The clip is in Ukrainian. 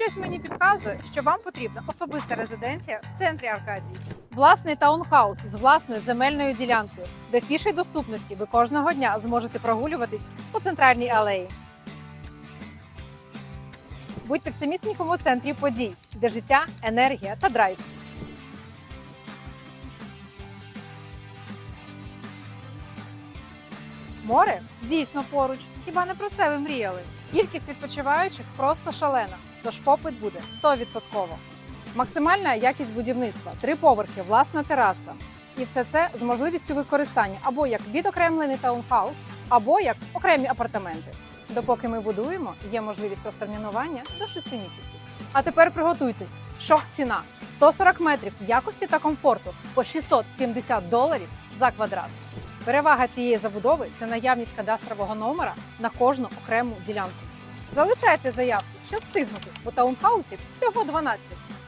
Щось мені підказує, що вам потрібна особиста резиденція в центрі Аркадії. Власний таунхаус з власною земельною ділянкою, де в пішій доступності ви кожного дня зможете прогулюватись по центральній алеї. Будьте в самісінькому центрі подій, де життя, енергія та драйв. Море дійсно поруч. Хіба не про це ви мріяли? Кількість відпочиваючих просто шалена, тож попит буде 100%. Максимальна якість будівництва, три поверхи, власна тераса. І все це з можливістю використання або як відокремлений таунхаус, або як окремі апартаменти. Допоки ми будуємо, є можливість розтермінування до 6 місяців. А тепер приготуйтесь. Шок ціна 140 метрів якості та комфорту по 670 доларів за квадрат. Перевага цієї забудови це наявність кадастрового номера на кожну окрему ділянку. Залишайте заявки, щоб встигнути, бо таунхаусів всього 12.